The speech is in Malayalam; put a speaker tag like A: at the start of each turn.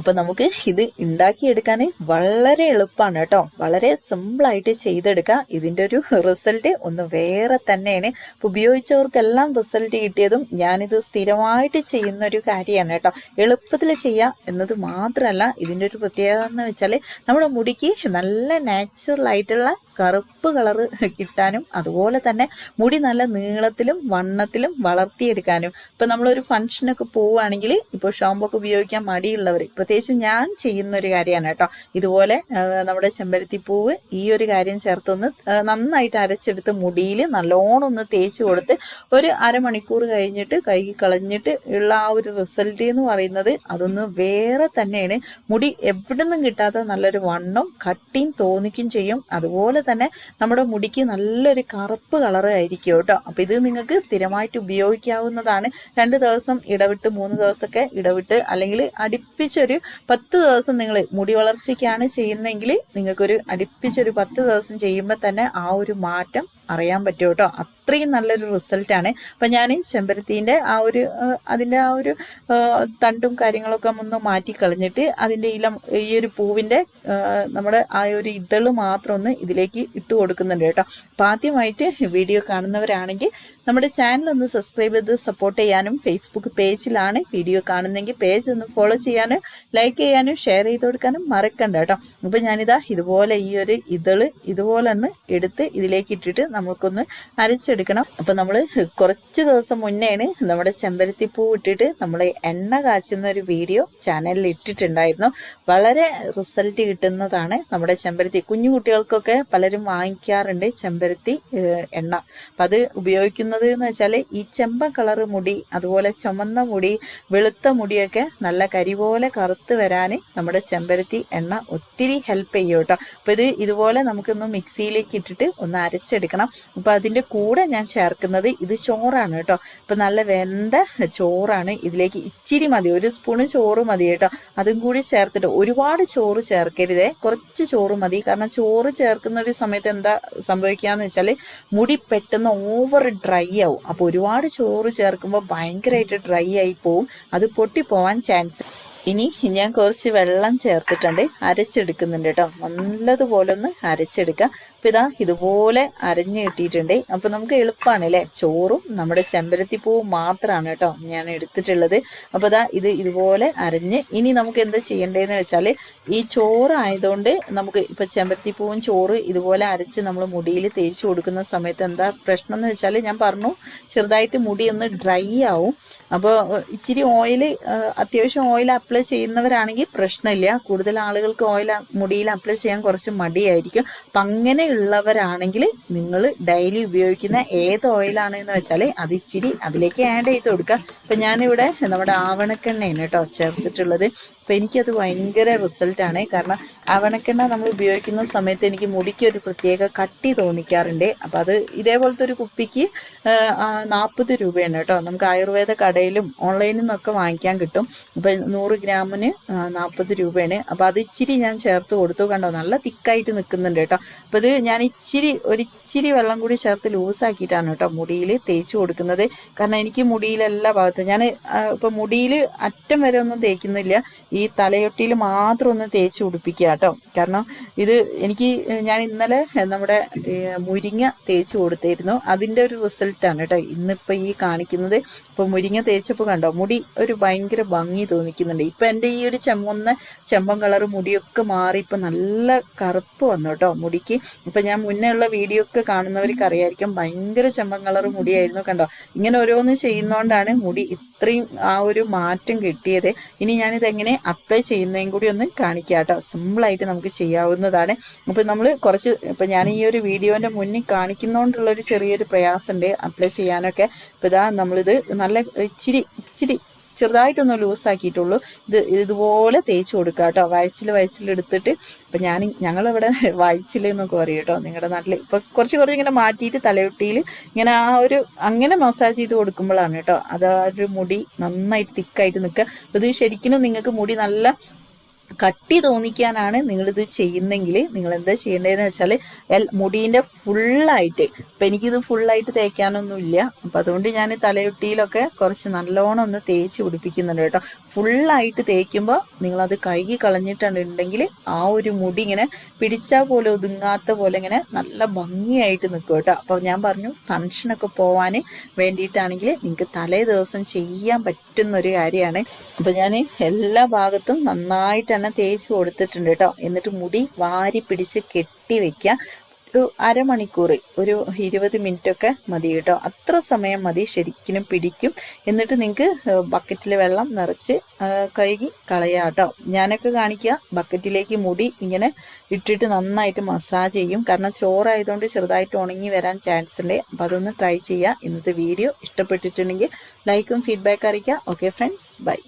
A: അപ്പൊ നമുക്ക് ഇത് ഉണ്ടാക്കിയെടുക്കാൻ വളരെ എളുപ്പമാണ് കേട്ടോ. വളരെ സിമ്പിൾ ആയിട്ട് ചെയ്തെടുക്കാം. ഇതിന്റെ ഒരു റിസൾട്ട് ഒന്ന് വേറെ തന്നെയാണ്. അപ്പൊ ഉപയോഗിച്ചവർക്കെല്ലാം റിസൾട്ട് കിട്ടിയതും ഞാനിത് സ്ഥിരമായിട്ട് ചെയ്യുന്ന ഒരു കാര്യമാണ് കേട്ടോ. എളുപ്പത്തിൽ ചെയ്യാം എന്നത് മാത്രമല്ല ഇതിന്റെ ഒരു പ്രത്യേകത എന്ന് വെച്ചാൽ നമ്മുടെ മുടിക്ക് നല്ല നാച്ചുറൽ ആയിട്ടുള്ള കറുപ്പ് കളറ് കിട്ടാനും അതുപോലെ തന്നെ മുടി നല്ല നീളത്തിലും വണ്ണത്തിലും വളർത്തിയെടുക്കാനും. ഇപ്പൊ നമ്മളൊരു ഫംഗ്ഷനൊക്കെ പോവുകയാണെങ്കിൽ ഇപ്പോൾ ഷോംബോക്ക് ഉപയോഗിക്കാൻ മടിയുള്ളവർ പ്രത്യേകിച്ചും ഞാൻ ചെയ്യുന്ന ഒരു കാര്യമാണ് കേട്ടോ. ഇതുപോലെ നമ്മുടെ നമ്മുടെ ചെമ്പരത്തിപ്പൂവ് ഈ ഒരു കാര്യം ചേർത്തൊന്ന് നന്നായിട്ട് അരച്ചെടുത്ത് മുടിയിൽ നല്ലോണം ഒന്ന് തേച്ച് കൊടുത്ത് ഒരു അരമണിക്കൂർ കഴിഞ്ഞിട്ട് കൈ കളഞ്ഞിട്ട് ഉള്ള ആ ഒരു റിസൾട്ട് എന്ന് പറയുന്നത് അതൊന്ന് വേറെ തന്നെയാണ്. മുടി എവിടെ നിന്നും കിട്ടാത്ത നല്ലൊരു വണ്ണം കട്ടിയും തോന്നിക്കും ചെയ്യും. അതുപോലെ തന്നെ നമ്മുടെ മുടിക്ക് നല്ലൊരു കറുപ്പ് കളർ ആയിരിക്കും കേട്ടോ. അപ്പോൾ ഇത് നിങ്ങൾക്ക് സ്ഥിരമായിട്ട് ഉപയോഗിക്കാവുന്നതാണ്. രണ്ട് ദിവസം ഇടവിട്ട് മൂന്ന് ദിവസമൊക്കെ ഇടവിട്ട് അല്ലെങ്കിൽ അടുപ്പിച്ചൊരു പത്ത് ദിവസം നിങ്ങൾ മുടി വളർച്ചയ്ക്കാണ് ചെയ്യുന്നതെങ്കിൽ നിങ്ങൾക്കൊരു അടുപ്പിച്ചൊരു പത്ത് ദിവസം ചെയ്യുമ്പോൾ തന്നെ ആ ഒരു മാറ്റം അറിയാൻ പറ്റും കേട്ടോ. അത്രയും നല്ലൊരു റിസൾട്ടാണ് അപ്പം ഞാൻ ചെമ്പരത്തീന്റെ ആ ഒരു അതിന്റെ ആ ഒരു തണ്ടും കാര്യങ്ങളൊക്കെ ഒന്ന് മാറ്റി കളഞ്ഞിട്ട് അതിന്റെ ഇല ഈ ഒരു പൂവിന്റെ നമ്മുടെ ആ ഒരു ഇതൾ മാത്രം ഒന്ന് ഇതിലേക്ക് ഇട്ട് കൊടുക്കുന്നുണ്ട് കേട്ടോ. അപ്പം ആദ്യമായിട്ട് വീഡിയോ കാണുന്നവരാണെങ്കിൽ നമ്മുടെ ചാനൽ ഒന്ന് സബ്സ്ക്രൈബ് ചെയ്ത് സപ്പോർട്ട് ചെയ്യാനും ഫേസ്ബുക്ക് പേജിലാണ് വീഡിയോ കാണുന്നെങ്കിൽ പേജ് ഒന്ന് ഫോളോ ചെയ്യാനും ലൈക്ക് ചെയ്യാനും ഷെയർ ചെയ്ത് കൊടുക്കാനും മറക്കണ്ട കേട്ടോ. അപ്പം ഞാനിതാ ഇതുപോലെ ഈ ഒരു ഇതൾ ഇതുപോലെ ഒന്ന് എടുത്ത് ഇതിലേക്ക് ഇട്ടിട്ട് നമുക്കൊന്ന് അരച്ചെടുക്കണം. അപ്പം നമ്മൾ കുറച്ച് ദിവസം മുന്നേണ് നമ്മുടെ ചെമ്പരത്തി പൂ ഇട്ടിട്ട് നമ്മൾ എണ്ണ കാച്ചുന്ന ഒരു വീഡിയോ ചാനലിൽ ഇട്ടിട്ടുണ്ടായിരുന്നു. വളരെ റിസൾട്ട് കിട്ടുന്നതാണ് നമ്മുടെ ചെമ്പരത്തി. കുഞ്ഞു കുട്ടികൾക്കൊക്കെ പലരും വാങ്ങിക്കാറുണ്ട് ചെമ്പരത്തി എണ്ണ. അപ്പം അത് ഉപയോഗിക്കുന്നത് എന്ന് വെച്ചാൽ ഈ ചെമ്പ കളർ മുടി അതുപോലെ ചുമന്ന മുടി വെളുത്ത മുടിയൊക്കെ നല്ല കരി പോലെ കറുത്ത് വരാൻ നമ്മുടെ ചെമ്പരത്തി എണ്ണ ഒത്തിരി ഹെൽപ്പ് ചെയ്യും കേട്ടോ. അപ്പോൾ ഇത് ഇതുപോലെ നമുക്കൊന്ന് മിക്സിയിലേക്ക് ഇട്ടിട്ട് ഒന്ന് അരച്ചെടുക്കണം. അപ്പോൾ അതിന്റെ കൂടെ ഞാൻ ചേർക്കുന്നത് ഇത് ചോറാണ് കേട്ടോ. അപ്പോൾ നല്ല വെന്ത ചോറാണ്. ഇതിലേക്ക് ഇച്ചിരി മതി ഒരു സ്പൂണ് ചോറ് മതി കേട്ടോ. അതും കൂടി ചേർത്തിട്ട് ഒരുപാട് ചോറ് ചേർക്കരുതേ. കുറച്ച് ചോറ് മതി. കാരണം ചോറ് ചേർക്കുന്ന ഒരു സമയത്ത് എന്താ സംഭവിക്കുകയെന്ന് വെച്ചാൽ മുടി പെട്ടെന്ന് ഓവർ ഡ്രൈ ആവും. അപ്പോൾ ഒരുപാട് ചോറ് ചേർക്കുമ്പോൾ ഭയങ്കരമായിട്ട് ഡ്രൈ ആയി പോവും. അത് പൊട്ടിപ്പോവാൻ ചാൻസ് ഇനി ഞാൻ കുറച്ച് വെള്ളം ചേർത്തിട്ടുണ്ട്. അരച്ചെടുക്കുന്നുണ്ട് കേട്ടോ. നല്ലതുപോലെ ഒന്ന് അരച്ചെടുക്കുക അപ്പം ഇതാ ഇതുപോലെ അരഞ്ഞ് കിട്ടിയിട്ടുണ്ട്. അപ്പം നമുക്ക് എളുപ്പമാണ് അല്ലേ ചോറും നമ്മുടെ ചെമ്പരത്തിപ്പൂവും മാത്രമാണ് കേട്ടോ ഞാൻ എടുത്തിട്ടുള്ളത്. അപ്പോൾ ഇതാ ഇത് ഇതുപോലെ അരഞ്ഞ് ഇനി നമുക്ക് എന്താ ചെയ്യേണ്ടതെന്ന് വെച്ചാൽ ഈ ചോറ് ആയതുകൊണ്ട് നമുക്ക് ഇപ്പം ചെമ്പരത്തിപ്പൂവും ചോറ് ഇതുപോലെ അരച്ച് നമ്മൾ മുടിയിൽ തേച്ച് കൊടുക്കുന്ന സമയത്ത് എന്താ പ്രശ്നം എന്ന് വെച്ചാൽ ഞാൻ പറഞ്ഞു ചെറുതായിട്ട് മുടി ഒന്ന് ഡ്രൈ ആവും. അപ്പോൾ ഇച്ചിരി ഓയിൽ അത്യാവശ്യം ഓയിൽ അപ്ലൈ ചെയ്യുന്നവരാണെങ്കിൽ പ്രശ്നമില്ല. കൂടുതൽ ആളുകൾക്ക് ഓയിൽ മുടിയിൽ അപ്ലൈ ചെയ്യാൻ കുറച്ച് മടിയായിരിക്കും. അപ്പം അങ്ങനെയുള്ളവരാണെങ്കിൽ നിങ്ങൾ ഡെയിലി ഉപയോഗിക്കുന്ന ഏത് ഓയിലാണ് എന്ന് വെച്ചാൽ അത് ഇച്ചിരി അതിലേക്ക് ആഡ് ചെയ്ത് കൊടുക്കുക. അപ്പം ഞാനിവിടെ നമ്മുടെ ആവണക്കെണ്ണയാണ് കേട്ടോ ചേർത്തിട്ടുള്ളത്. അപ്പം എനിക്കത് ഭയങ്കര റിസൾട്ടാണ് കാരണം ആവണക്കെണ്ണ നമ്മൾ ഉപയോഗിക്കുന്ന സമയത്ത് എനിക്ക് മുടിക്ക് ഒരു പ്രത്യേക കട്ടി തോന്നിക്കാറുണ്ട്. അപ്പം അത് ഇതേപോലത്തെ ഒരു കുപ്പിക്ക് നാൽപ്പത് രൂപയാണ് കേട്ടോ. നമുക്ക് ആയുർവേദ കടയിലും ഓൺലൈനിൽ നിന്നൊക്കെ വാങ്ങിക്കാൻ കിട്ടും. അപ്പം നൂറ് ഗ്രാമിന് നാൽപ്പത് രൂപയാണ്. അപ്പം അത് ഇച്ചിരി ഞാൻ ചേർത്ത് കൊടുത്തു. കണ്ടോ? നല്ല തിക്കായിട്ട് നിൽക്കുന്നുണ്ട് കേട്ടോ. അപ്പം ഇത് ഞാൻ ഇച്ചിരി ഒരിച്ചിരി വെള്ളം കൂടി ചേർത്ത് ലൂസാക്കിയിട്ടാണ് കേട്ടോ മുടിയിൽ തേച്ച് കൊടുക്കുന്നത്. കാരണം എനിക്ക് മുടിയിൽ എല്ലാ ഭാഗത്തും ഞാൻ ഇപ്പം മുടിയിൽ അറ്റം വരെ ഒന്നും തേക്കുന്നില്ല. ഈ തലയൊട്ടിയിൽ മാത്രം ഒന്ന് തേച്ച് കൊടുപ്പിക്കുക കേട്ടോ. കാരണം ഇത് എനിക്ക് ഞാൻ ഇന്നലെ നമ്മുടെ മുരിങ്ങ തേച്ച് കൊടുത്തിരുന്നു അതിന്റെ ഒരു റിസൾട്ടാണ് കേട്ടോ ഇന്നിപ്പോൾ ഈ കാണിക്കുന്നത്. ഇപ്പോൾ മുരിങ്ങ തേച്ചപ്പോൾ കണ്ടോ മുടി ഒരു ഭയങ്കര ഭംഗി തോന്നിക്കുന്നുണ്ട്. ഇപ്പം എന്റെ ഈ ഒരു ചെമ്മൊന്ന് ചെമ്പൻ കളർ മുടിയൊക്കെ മാറി ഇപ്പം നല്ല കറുപ്പ് വന്നു കേട്ടോ മുടിക്ക്. ഇപ്പം ഞാൻ മുന്നേ ഉള്ള വീഡിയോ ഒക്കെ കാണുന്നവർക്ക് അറിയായിരിക്കും ഭയങ്കര ചെമ്പൻ കളർ മുടിയായിരുന്നു കണ്ടോ? ഇങ്ങനെ ഓരോന്ന് ചെയ്യുന്നോണ്ടാണ് മുടി ഇത്രയും ആ ഒരു മാറ്റം കിട്ടിയത്. ഇനി ഞാനിത് എങ്ങനെ അപ്ലൈ ചെയ്യുന്നതും കൂടി ഒന്ന് കാണിക്കാം കേട്ടോ. സിമ്പിളായിട്ട് നമുക്ക് ചെയ്യാവുന്നതാണ്. അപ്പൊ നമ്മൾ കുറച്ച് ഇപ്പൊ ഞാൻ ഈ ഒരു വീഡിയോന്റെ മുന്നിൽ കാണിക്കുന്നോണ്ടുള്ള ഒരു ചെറിയൊരു പ്രയാസമുണ്ട് അപ്ലൈ ചെയ്യാനൊക്കെ. ഇപ്പൊ ഇതാ നമ്മളിത് നല്ല ഇച്ചിരി ഇച്ചിരി ചെറുതായിട്ടൊന്ന് ലൂസാക്കിയിട്ടുള്ളൂ. ഇത് ഇതുപോലെ തേച്ച് കൊടുക്കുക കേട്ടോ വയച്ചിൽ വയച്ചിലെടുത്തിട്ട് ഇപ്പം ഞാൻ ഞങ്ങളിവിടെ വയച്ചിൽ എന്നൊക്കെ പറയും കേട്ടോ നിങ്ങളുടെ നാട്ടിൽ ഇപ്പം കുറച്ച് കുറച്ച് ഇങ്ങനെ മാറ്റിയിട്ട് തലയൊട്ടിയിൽ ഇങ്ങനെ ആ ഒരു അങ്ങനെ മസാജ് ചെയ്ത് കൊടുക്കുമ്പോഴാണ് കേട്ടോ അത് ആ ഒരു മുടി നന്നായിട്ട് തിക്കായിട്ട് നിൽക്കുക ഇത് ശരിക്കും നിങ്ങൾക്ക് മുടി നല്ല കട്ടി തോന്നിക്കാനാണ് നിങ്ങളിത് ചെയ്യുന്നെങ്കിൽ നിങ്ങൾ എന്താ ചെയ്യേണ്ടതെന്ന് വെച്ചാൽ മുടീന്റെ ഫുള്ളായിട്ട് ഇപ്പം എനിക്കിത് ഫുള്ളായിട്ട് തേക്കാനൊന്നുമില്ല. അപ്പം അതുകൊണ്ട് ഞാൻ തലയൊട്ടിയിലൊക്കെ കുറച്ച് നല്ലോണം ഒന്ന് തേച്ച് പിടിപ്പിക്കുന്നുണ്ട് കേട്ടോ. ഫുള്ളായിട്ട് തേക്കുമ്പോൾ നിങ്ങളത് കഴുകി കളഞ്ഞിട്ടുണ്ടെങ്കിൽ ആ ഒരു മുടി ഇങ്ങനെ പിടിച്ചാൽ പോലെ ഒതുങ്ങാത്ത പോലെ ഇങ്ങനെ നല്ല ഭംഗിയായിട്ട് നിൽക്കും കേട്ടോ. അപ്പോൾ ഞാൻ പറഞ്ഞു ഫങ്ഷനൊക്കെ പോവാൻ വേണ്ടിയിട്ടാണെങ്കിൽ നിങ്ങൾക്ക് തലേ ദിവസം ചെയ്യാൻ പറ്റുന്നൊരു കാര്യമാണ്. അപ്പോൾ ഞാൻ എല്ലാ ഭാഗത്തും നന്നായിട്ട് തന്നെ തേച്ച് കൊടുത്തിട്ടുണ്ട് കേട്ടോ എന്നിട്ട് മുടി വാരി പിടിച്ച് കെട്ടി വെക്കുക ഒരു അരമണിക്കൂർ ഒരു ഇരുപത് മിനിറ്റ് ഒക്കെ മതി കേട്ടോ അത്ര സമയം മതി ശരിക്കും പിടിക്കും. എന്നിട്ട് നിങ്ങൾക്ക് ബക്കറ്റിൽ വെള്ളം നിറച്ച് കഴുകി കളയാം കേട്ടോ ഞാനൊക്കെ കാണിക്കുക ബക്കറ്റിലേക്ക് മുടി ഇങ്ങനെ ഇട്ടിട്ട് നന്നായിട്ട് മസാജ് ചെയ്യും. കാരണം ചോറായതുകൊണ്ട് ചെറുതായിട്ട് ഉണങ്ങി വരാൻ ചാൻസ് ഉണ്ട് അപ്പോൾ അതൊന്ന് ട്രൈ ചെയ്യുക ഇന്നത്തെ വീഡിയോ ഇഷ്ടപ്പെട്ടിട്ടുണ്ടെങ്കിൽ ലൈക്കും ഫീഡ്ബാക്ക് അറിയിക്കുക ഓക്കെ ഫ്രണ്ട്സ്. ബൈ.